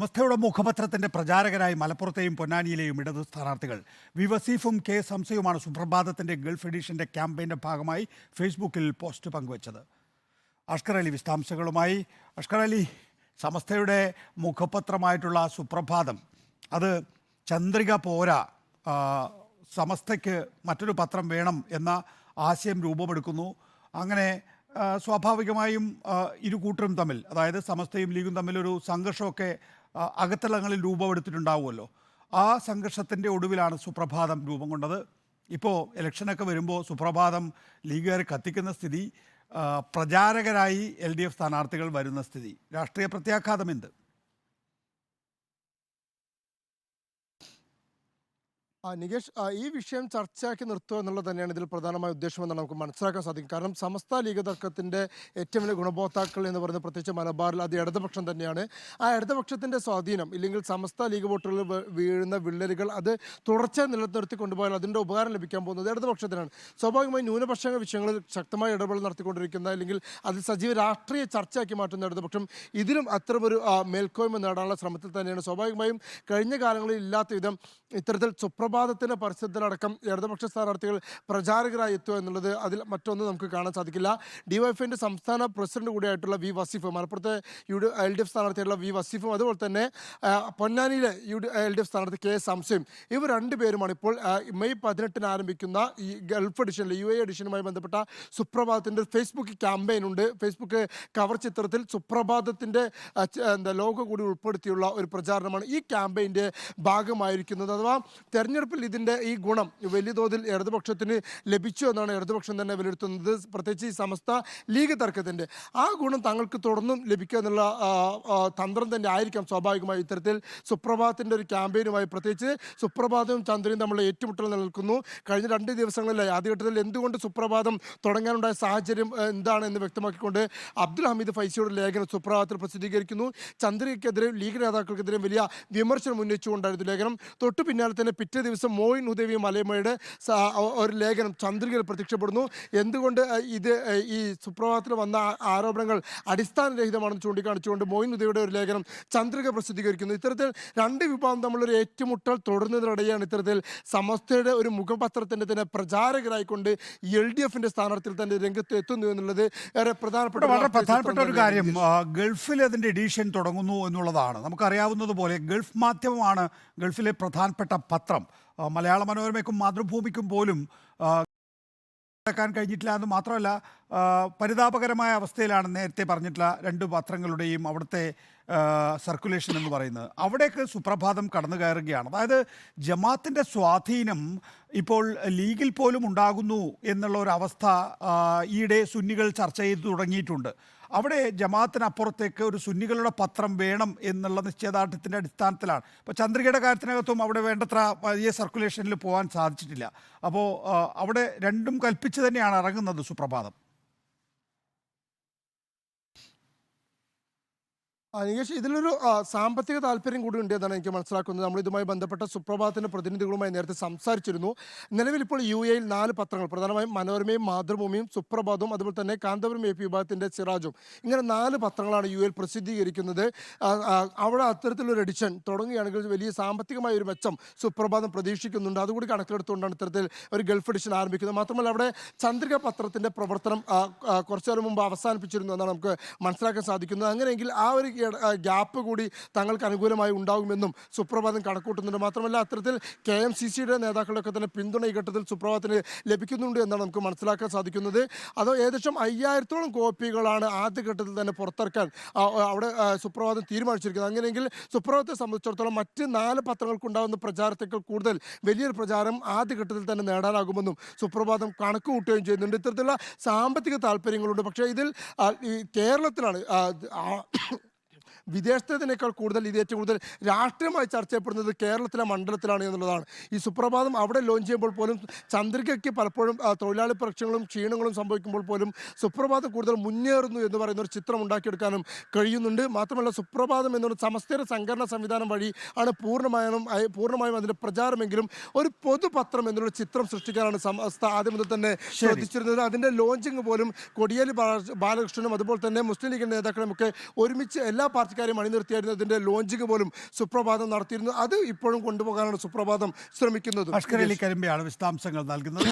സമസ്തയുടെ മുഖപത്രത്തിന്റെ പ്രചാരകരായി മലപ്പുറത്തെയും പൊന്നാനിയിലെയും ഇടതു സ്ഥാനാർത്ഥികൾ. വി വസീഫും കെ സംസയുമാണ് സുപ്രഭാതത്തിന്റെ ഗൾഫ് എഡിഷന്റെ ക്യാമ്പയിന്റെ ഭാഗമായി ഫേസ്ബുക്കിൽ പോസ്റ്റ് പങ്കുവച്ചത്. അഷ്കർ അലി വിശദാംശങ്ങളുമായി. അഷ്കർ അലി സമസ്തയുടെ മുഖപത്രമായിട്ടുള്ള സുപ്രഭാതം. അത് ചന്ദ്രിക പോരാ സമസ്തയ്ക്ക് മറ്റൊരു പത്രം വേണം എന്ന ആശയം രൂപമെടുക്കുന്നു. അങ്ങനെ സ്വാഭാവികമായും ഇരു കൂട്ടരും തമ്മിൽ അതായത് സമസ്തയും ലീഗും തമ്മിലൊരു സംഘർഷമൊക്കെ അകത്തളങ്ങളിൽ രൂപമെടുത്തിട്ടുണ്ടാവുമല്ലോ ആ സംഘർഷത്തിന്റെ ഒടുവിലാണ് സുപ്രഭാതം രൂപം കൊണ്ടത്. ഇപ്പോൾ ഇലക്ഷനൊക്കെ വരുമ്പോൾ സുപ്രഭാതം ലീഗുകാർ കത്തിക്കുന്ന സ്ഥിതി പ്രചാരകരായി എൽ ഡി എഫ് സ്ഥാനാർത്ഥികൾ വരുന്ന സ്ഥിതി. രാഷ്ട്രീയ പ്രത്യാഘാതം എന്ത്? ആ നികേഷ് ഈ വിഷയം ചർച്ചയാക്കി നിർത്തുക എന്നുള്ളത് തന്നെയാണ് ഇതിൽ പ്രധാനമായ ഉദ്ദേശമെന്നാണ് നമുക്ക് മനസ്സിലാക്കാൻ സാധിക്കും. കാരണം സമസ്ത ലീഗ് തർക്കത്തിന്റെ ഏറ്റവും വലിയ ഗുണഭോക്താക്കൾ എന്ന് പറയുന്നത് പ്രത്യേകിച്ച് മലബാറിൽ അത് ഇടതുപക്ഷം തന്നെയാണ്. ആ ഇടതുപക്ഷത്തിന്റെ സ്വാധീനം ഇല്ലെങ്കിൽ സമസ്ത ലീഗ് വോട്ടുകളിൽ വീ- വീഴുന്ന വിള്ളലുകൾ അത് തുടർച്ചയായി നിലനിർത്തി കൊണ്ടുപോയാൽ അതിന്റെ ഉപകാരം ലഭിക്കാൻ പോകുന്നത് ഇടതുപക്ഷത്തിനാണ്. സ്വാഭാവികമായി ന്യൂനപക്ഷ വിഷയങ്ങളിൽ ശക്തമായ ഇടപെടൽ നടത്തിക്കൊണ്ടിരിക്കുന്ന അല്ലെങ്കിൽ അത് സജീവ രാഷ്ട്രീയ ചർച്ചയാക്കി മാറ്റുന്ന ഇടതുപക്ഷം ഇതിലും അത്തരമൊരു ആ, മേൽക്കോയ്മ നേടാനുള്ള ശ്രമത്തിൽ തന്നെയാണ്. സ്വാഭാവികമായും കഴിഞ്ഞ കാലങ്ങളിൽ ഇല്ലാത്ത വിധം ഇത്തരത്തിൽ സുപ്രഭാതത്തിന്റെ പരസ്യത്തിലടക്കം ഇടതുപക്ഷ സ്ഥാനാർത്ഥികൾ പ്രചാരകരായി എത്തുക എന്നുള്ളത് അതിൽ മറ്റൊന്നും നമുക്ക് കാണാൻ സാധിക്കില്ല. ഡിവൈഎഫിന്റെ സംസ്ഥാന പ്രസിഡന്റ് കൂടിയായിട്ടുള്ള വി. വസീഫ് മലപ്പുറത്തെ U D L D F സ്ഥാനാർത്ഥിയായിട്ടുള്ള V. വസീഫും അതുപോലെ തന്നെ പൊന്നാനിയിലെ U D L D F സ്ഥാനാർത്ഥി കെ. സംശയം. ഇവർ രണ്ടുപേരുമാണ് ഇപ്പോൾ മെയ് പതിനെട്ടിന് ആരംഭിക്കുന്ന ഈ ഗൾഫ് എഡിഷനിൽ യു. എ. എഡിഷനുമായി ബന്ധപ്പെട്ട സുപ്രഭാതത്തിന്റെ ഫേസ്ബുക്ക് ക്യാമ്പയിൻ ഉണ്ട്. ഫേസ്ബുക്ക് കവർ ചിത്രത്തിൽ സുപ്രഭാതത്തിന്റെ എന്താ ലോഗോ കൂടി ഉൾപ്പെടുത്തിയുള്ള ഒരു പ്രചാരണമാണ് ഈ ക്യാമ്പയിന്റെ ഭാഗമായിരിക്കുന്നത്. അഥവാ തെരഞ്ഞെടുപ്പിൽ ഇതിന്റെ ഈ ഗുണം വലിയ തോതിൽ ഇടതുപക്ഷത്തിന് ലഭിച്ചു എന്നാണ് ഇടതുപക്ഷം തന്നെ വിലയിരുത്തുന്നത്. പ്രത്യേകിച്ച് ഈ സമസ്ത ലീഗ് തർക്കത്തിന്റെ ആ ഗുണം തങ്ങൾക്ക് തുടർന്നും ലഭിക്കുക എന്നുള്ള തന്ത്രം തന്നെ ആയിരിക്കാം സ്വാഭാവികമായി. ഇത്തരത്തിൽ സുപ്രഭാതത്തിന്റെ ഒരു ക്യാമ്പയിനുമായി പ്രത്യേകിച്ച് സുപ്രഭാതവും ചന്ദ്രനും തമ്മിലുള്ള ഏറ്റുമുട്ടൽ നിലനിൽക്കുന്നു. കഴിഞ്ഞ രണ്ട് ദിവസങ്ങളിലായി ആദ്യഘട്ടത്തിൽ എന്തുകൊണ്ട് സുപ്രഭാതം തുടങ്ങാനുണ്ടായ സാഹചര്യം എന്താണ് എന്ന് വ്യക്തമാക്കിക്കൊണ്ട് അബ്ദുൽ ഹമീദ് ഫൈസിയുടെ ലേഖനം സുപ്രഭാതത്തിൽ പ്രസിദ്ധീകരിക്കുന്നു. ചന്ദ്രയ്ക്കെതിരെ ലീഗ് നേതാക്കൾക്കെതിരെ വലിയ വിമർശനം ഉന്നയിച്ചുകൊണ്ടായിരുന്നു ലേഖനം. തൊട്ടു പിന്നാലെ തന്നെ പിറ്റേ ദിവസം മോയിൻ ഉദവി മലയമ്മയുടെ ഒരു ലേഖനം ചന്ദ്രികയിൽ പ്രത്യക്ഷപ്പെടുന്നു. എന്തുകൊണ്ട് ഇത് ഈ സുപ്രഭാതത്തിൽ വന്ന ആരോപണങ്ങൾ അടിസ്ഥാനരഹിതമാണെന്ന് ചൂണ്ടിക്കാണിച്ചുകൊണ്ട് മോയിൻ ഉദവിയുടെ ഒരു ലേഖനം ചന്ദ്രിക പ്രസിദ്ധീകരിക്കുന്നു. ഇത്തരത്തിൽ രണ്ട് വിഭാഗം തമ്മിലൊരു ഏറ്റുമുട്ടൽ തുടരുന്നതിനിടെയാണ് ഇത്തരത്തിൽ സമസ്തയുടെ ഒരു മുഖപത്രത്തിന്റെ തന്നെ പ്രചാരകരായിക്കൊണ്ട് എൽ ഡി എഫിന്റെ സ്ഥാനാർത്ഥികൾ തന്നെ രംഗത്ത് എത്തുന്നു എന്നുള്ളത് ഏറെ പ്രധാനപ്പെട്ട വളരെ പ്രധാനപ്പെട്ട ഒരു കാര്യം ഗൾഫിൽ അതിന്റെ എഡീഷൻ തുടങ്ങുന്നു എന്നുള്ളതാണ്. നമുക്കറിയാവുന്നതുപോലെ ഗൾഫ് മാധ്യമമാണ് ഗൾഫിലെ പ്രധാനപ്പെട്ട പത്രം. മലയാള മനോരമയ്ക്കും മാതൃഭൂമിക്കും പോലും ക്കാൻ കഴിഞ്ഞിട്ടില്ല എന്ന് മാത്രമല്ല പരിതാപകരമായ അവസ്ഥയിലാണ് നേരത്തെ പറഞ്ഞിട്ടുള്ള രണ്ട് പത്രങ്ങളുടെയും അവിടുത്തെ സർക്കുലേഷൻ എന്ന് പറയുന്നത്. അവിടേക്ക് സുപ്രഭാതം കടന്നു കയറുകയാണ്. അതായത് ജമാത്തിന്റെ സ്വാധീനം ഇപ്പോൾ ലീഗിൽ പോലും ഉണ്ടാകുന്നു എന്നുള്ള ഒരു അവസ്ഥ ഈയിടെ സുന്നികൾ ചർച്ച ചെയ്തു തുടങ്ങിയിട്ടുണ്ട്. അവിടെ ജമാഅത്തിനപ്പുറത്തേക്ക് ഒരു സുന്നികളുടെ പത്രം വേണം എന്നുള്ള നിശ്ചയദാർഢ്യത്തിന്റെ അടിസ്ഥാനത്തിലാണ്. അപ്പോൾ ചന്ദ്രികയുടെ കാര്യത്തിനകത്തും അവിടെ വേണ്ടത്ര വലിയ സർക്കുലേഷനിൽ പോകാൻ സാധിച്ചിട്ടില്ല. അപ്പോൾ അവിടെ രണ്ടും കൽപ്പിച്ച് തന്നെയാണ് ഇറങ്ങുന്നത് സുപ്രഭാതം. ആ, നികേഷ് ഇതിലൊരു സാമ്പത്തിക താല്പര്യം കൂടി ഉണ്ട് എന്നാണ് എനിക്ക് മനസ്സിലാക്കുന്നത്. നമ്മൾ ഇതുമായി ബന്ധപ്പെട്ട സുപ്രഭാതത്തിന്റെ പ്രതിനിധികളുമായി നേരത്തെ സംസാരിച്ചിരുന്നു. നിലവിൽ ഇപ്പോൾ യു എയിൽ നാല് പത്രങ്ങൾ പ്രധാനമായും മനോരമയും മാതൃഭൂമിയും സുപ്രഭാതവും അതുപോലെ തന്നെ കാന്തപുരം എ പി വിഭാഗത്തിന്റെ സിറാജും. ഇങ്ങനെ നാല് പത്രങ്ങളാണ് യു എയിൽ പ്രസിദ്ധീകരിക്കുന്നത്. അവിടെ അത്തരത്തിലൊരു എഡിഷൻ തുടങ്ങുകയാണെങ്കിൽ വലിയ സാമ്പത്തികമായ ഒരു മെച്ചം സുപ്രഭാതം പ്രതീക്ഷിക്കുന്നുണ്ട്. അതുകൂടി കണക്കിലെടുത്തുകൊണ്ടാണ് ഇത്തരത്തിൽ ഒരു ഗൾഫ് എഡിഷൻ ആരംഭിക്കുന്നത്. മാത്രമല്ല അവിടെ ചന്ദ്രിക പത്രത്തിന്റെ പ്രവർത്തനം കുറച്ചു നേരം മുമ്പ് അവസാനിപ്പിച്ചിരുന്നു എന്നാണ് നമുക്ക് മനസ്സിലാക്കാൻ സാധിക്കുന്നത്. അങ്ങനെയെങ്കിൽ ആ ഒരു ഗ്യാപ്പ് കൂടി തങ്ങൾക്ക് അനുകൂലമായി ഉണ്ടാകുമെന്നും സുപ്രഭാതം കണക്കൂട്ടുന്നുണ്ട്. മാത്രമല്ല അത്തരത്തിൽ കെ എം സി സിയുടെ നേതാക്കളുടെയൊക്കെ തന്നെ പിന്തുണ ഈ ഘട്ടത്തിൽ സുപ്രഭാതത്തിന് ലഭിക്കുന്നുണ്ട് എന്നാണ് നമുക്ക് മനസ്സിലാക്കാൻ സാധിക്കുന്നത്. അതോ ഏകദേശം അയ്യായിരത്തോളം കോപ്പികളാണ് ആദ്യഘട്ടത്തിൽ തന്നെ പുറത്തിറക്കാൻ അവിടെ സുപ്രഭാതം തീരുമാനിച്ചിരിക്കുന്നത്. അങ്ങനെയെങ്കിൽ സുപ്രഭാതത്തെ സംബന്ധിച്ചിടത്തോളം മറ്റ് നാല് പത്രങ്ങൾക്കുണ്ടാകുന്ന പ്രചാരത്തേക്കാൾ കൂടുതൽ വലിയൊരു പ്രചാരം ആദ്യഘട്ടത്തിൽ തന്നെ നേടാനാകുമെന്നും സുപ്രഭാതം കണക്ക് കൂട്ടുകയും ചെയ്യുന്നുണ്ട്. ഇത്തരത്തിലുള്ള സാമ്പത്തിക താല്പര്യങ്ങളുണ്ട്. പക്ഷേ ഇതിൽ കേരളത്തിലാണ് വിദേശത്തേതിനേക്കാൾ കൂടുതൽ ഇത് ഏറ്റവും കൂടുതൽ രാഷ്ട്രീയമായി ചർച്ച ചെയ്യപ്പെടുന്നത് കേരളത്തിലെ മണ്ഡലത്തിലാണ് എന്നുള്ളതാണ്. ഈ സുപ്രഭാതം അവിടെ ലോഞ്ച് ചെയ്യുമ്പോൾ പോലും ചന്ദ്രികയ്ക്ക് പലപ്പോഴും തൊഴിലാളി പ്രശ്നങ്ങളും ക്ഷീണങ്ങളും സംഭവിക്കുമ്പോൾ പോലും സുപ്രഭാതം കൂടുതൽ മുന്നേറുന്നു എന്ന് പറയുന്ന ഒരു ചിത്രം ഉണ്ടാക്കിയെടുക്കാനും കഴിയുന്നുണ്ട്. മാത്രമല്ല സുപ്രഭാതം എന്നൊരു സമസ്തയുടെ സംഘടന സംവിധാനം വഴി ആണ് പൂർണമായും പൂർണമായും അതിന്റെ പ്രചാരമെങ്കിലും ഒരു പൊതുപത്രം എന്നൊരു ചിത്രം സൃഷ്ടിക്കാനാണ് സമസ്ത ആദ്യം മുതൽ തന്നെ ശ്രദ്ധിച്ചിരുന്നത്. അതിന്റെ ലോഞ്ചിങ് പോലും കൊടിയേരി ബാല- ബാലകൃഷ്ണനും അതുപോലെ തന്നെ മുസ്ലിം ലീഗിന്റെ നേതാക്കളും ഒക്കെ ഒരുമിച്ച് എല്ലാ പാർട്ടിക്കാരും കാര്യം അണിനിർത്തിയായിരുന്നു അതിന്റെ ലോഞ്ചിങ് പോലും സുപ്രഭാതം നടത്തിയിരുന്നു. അത് ഇപ്പോഴും കൊണ്ടുപോകാനാണ് സുപ്രഭാതം ശ്രമിക്കുന്നത്. അഷ്കരലി കരിമ്പയാണ് വിശദാംശങ്ങൾ നൽകുന്നത്.